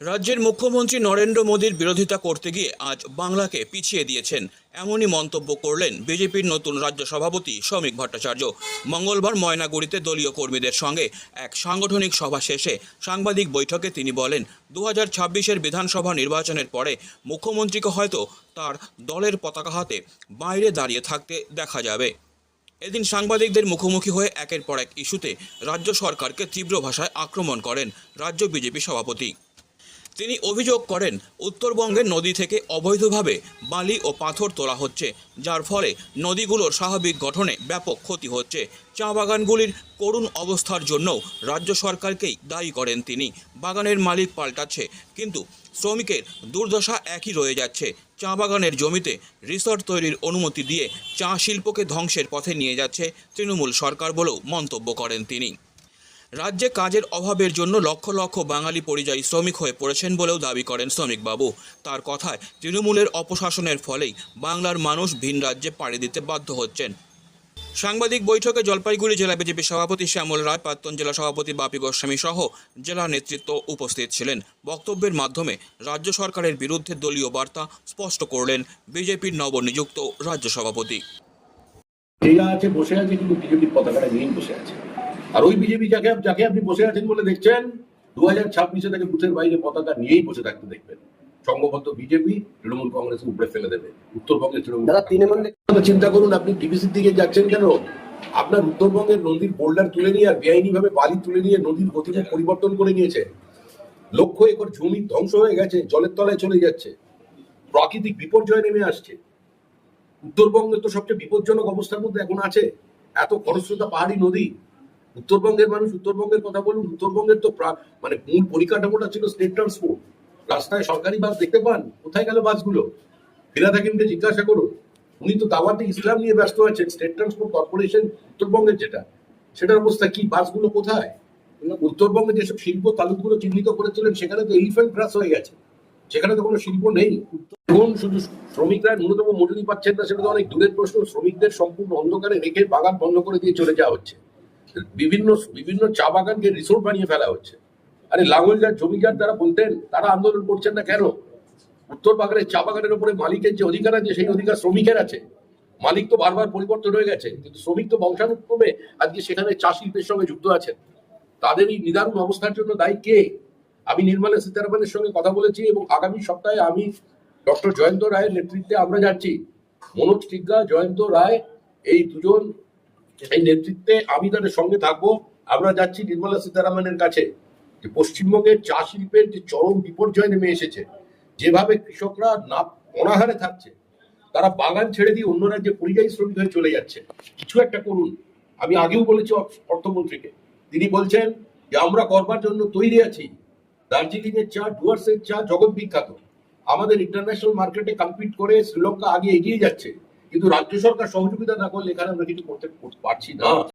রাজ্যের মুখ্যমন্ত্রী নরেন্দ্র মোদীর বিরোধিতা করতে গিয়ে আজ বাংলাকে পিছিয়ে দিয়েছেন। এমনই মন্তব্য করলেন বিজেপির নতুন রাজ্য সভাপতি শ্রমিক ভট্টাচার্য। মঙ্গলবার ময়নাগুড়িতে দলীয় কর্মীদের সঙ্গে এক সাংগঠনিক সভা শেষে সাংবাদিক বৈঠকে তিনি বলেন দু হাজার বিধানসভা নির্বাচনের পরে মুখ্যমন্ত্রীকে হয়তো তার দলের পতাকা হাতে বাইরে দাঁড়িয়ে থাকতে দেখা যাবে। এদিন সাংবাদিকদের মুখোমুখি হয়ে একের পর এক ইস্যুতে রাজ্য সরকারকে তীব্র ভাষায় আক্রমণ করেন রাজ্য বিজেপি সভাপতি। তিনি অভিযোগ করেন, উত্তরবঙ্গের নদী থেকে অবৈধভাবে বালি ও পাথর তোলা হচ্ছে, যার ফলে নদীগুলোর স্বাভাবিক গঠনে ব্যাপক ক্ষতি হচ্ছে। চা বাগানগুলির করুণ অবস্থার জন্যও রাজ্য সরকারকেই দায়ী করেন তিনি। বাগানের মালিক পাল্টাচ্ছে, কিন্তু শ্রমিকের দুর্দশা একই রয়ে যাচ্ছে। চা বাগানের জমিতে রিসর্ট তৈরির অনুমতি দিয়ে চা শিল্পকে ধ্বংসের পথে নিয়ে যাচ্ছে তৃণমূল সরকার বলেও মন্তব্য করেন তিনি। রাজ্যে কাজের অভাবের জন্য লক্ষ লক্ষ বাঙালি পরিযায়ী শ্রমিক হয়ে পড়েছেন বলেও দাবি করেন শ্রমিকবাবু। তার কথায় তৃণমূলের অপশাসনের ফলেই বাংলার মানুষ ভিন রাজ্যে পাড়ি দিতে বাধ্য হচ্ছেন। সাংবাদিক বৈঠকে জলপাইগুড়ি জেলা বিজেপি সভাপতি শ্যামল রায়, প্রাক্তন জেলা সভাপতি বাপি গোস্বামী সহ জেলা নেতৃত্ব উপস্থিত ছিলেন। বক্তব্যের মাধ্যমে রাজ্য সরকারের বিরুদ্ধে দলীয় বার্তা স্পষ্ট করলেন বিজেপির নবনিযুক্ত রাজ্য সভাপতি। আছে, বসে আছে, কিন্তু বিজেপির পতাকাটা নিয়েই বসে আছে। আর ওই বিজেপি যাকে যাকে আপনি বসে আছেন বলে দেখছেন দু হাজার ছাব্বিশে তাকে বুথের বাইরে পতাকা নিয়েই বসে থাকতে দেখবেন। সংঘবদ্ধ বিজেপি তৃণমূল কংগ্রেস উপরে ফেলে দেবে। উত্তরবঙ্গের তৃণমূল চিন্তা করুন আপনি ডিবিসির দিকে যাচ্ছেন কেন? আপনার উত্তরবঙ্গের নদীর বোল্ডার তুলে নিয়ে আর বেআইনি ভাবে বালি তুলে নিয়ে নদীর গতিপথ পরিবর্তন করে নিয়েছে। লক্ষ একর জমি ধ্বংস হয়ে গেছে জলের তলায় চলে যাচ্ছে। প্রাকৃতিক বিপর্যয় নেমে আসছে। উত্তরবঙ্গে তো সবচেয়ে বিপজ্জনক অবস্থার মধ্যে এখন আছে। এত খরস্রোতা পাহাড়ি নদী উত্তরবঙ্গের মানুষ উত্তরবঙ্গের কথা বলুন, উত্তরবঙ্গের তো মানে মূল পরিকাঠামোটা ছিল স্টেট ট্রান্সপোর্ট রাস্তায় সরকারি বাস দেখতে পান, কোথায় গেল বাসগুলো? ফিরাদ হাকিমকে জিজ্ঞাসা করুন। উনি তো দাওয়াতে ইসলাম নিয়ে ব্যস্ত আছেন স্টেট ট্রান্সপোর্ট কর্পোরেশন উত্তরবঙ্গের যেটা, সেটার অবস্থা কি? বাসগুলো কোথায়? উত্তরবঙ্গে যেসব শিল্প তালুকগুলো চিহ্নিত করেছিলেন, সেখানে তো এলিফ্যান্ট ক্রাস হয়ে গেছে। সেখানে তো কোনো শিল্প নেই। এখন শুধু শ্রমিকরা ন্যূনতম মজুরি পাচ্ছেন না, সেটা তো অনেক দূরের প্রশ্ন। শ্রমিকদের সম্পূর্ণ অন্ধকারে রেখে বাগান বন্ধ করে দিয়ে চলে যাওয়া হচ্ছে। বিভিন্ন বিভিন্ন চা বাগানকে রিসোর্ট বানিয়ে ফেলা হচ্ছে। আরে লাঙ্গলজার জমিদার তারা বলতেন, তারা আন্দোলন করছেন না কেন? উত্তর বাগানের চা বাগানের উপরে মালিকের যে অধিকার আছে, সেই অধিকার শ্রমিকের আছে। মালিক তো বারবার পরিবর্তন হয়ে গেছে, কিন্তু শ্রমিক তো বংশানুক্রমে আজকে সেখানে চা শিল্পের সঙ্গে যুক্ত আছেন। তাদের এই নিদারুণ অবস্থার জন্য দায়ী কে? আমি নির্মলা সীতারামনের সঙ্গে কথা বলেছি এবং আগামী সপ্তাহে আমি ডক্টর জয়ন্ত রায়ের নেতৃত্বে আমরা যাচ্ছি। মনোজ টিগ্গা, জয়ন্ত রায়, এই দুজন এই নেতৃত্বে আমি তাদের সঙ্গে থাকব। আমরা যাচ্ছি নির্মলা সীতারামনের কাছে। যে পশ্চিমবঙ্গের চা শিল্পের যে চরম বিপর্যয় নেমে এসেছে, যেভাবে কৃষকরা না অনাহারে থাকছে, তারা বাগান ছেড়ে দিয়ে অন্য রাজ্যে পরিযায়ী শ্রমিক হয়ে চলে যাচ্ছে। কিছু একটা করুন। আমি আগেও বলেছি অর্থমন্ত্রীকে। তিনি বলছেন যে, আমরা করবার জন্য তৈরি আছি। দার্জিলিং এর চা, ডুয়ার্সের চা জগৎ বিখ্যাত। আমাদের ইন্টারন্যাশনাল মার্কেটে কম্পিট করে শ্রীলঙ্কা আগে এগিয়ে যাচ্ছে। কিন্তু রাজ্য সরকার সহযোগিতা না করলে এখানে আমরা কিছু করতে পারছি না।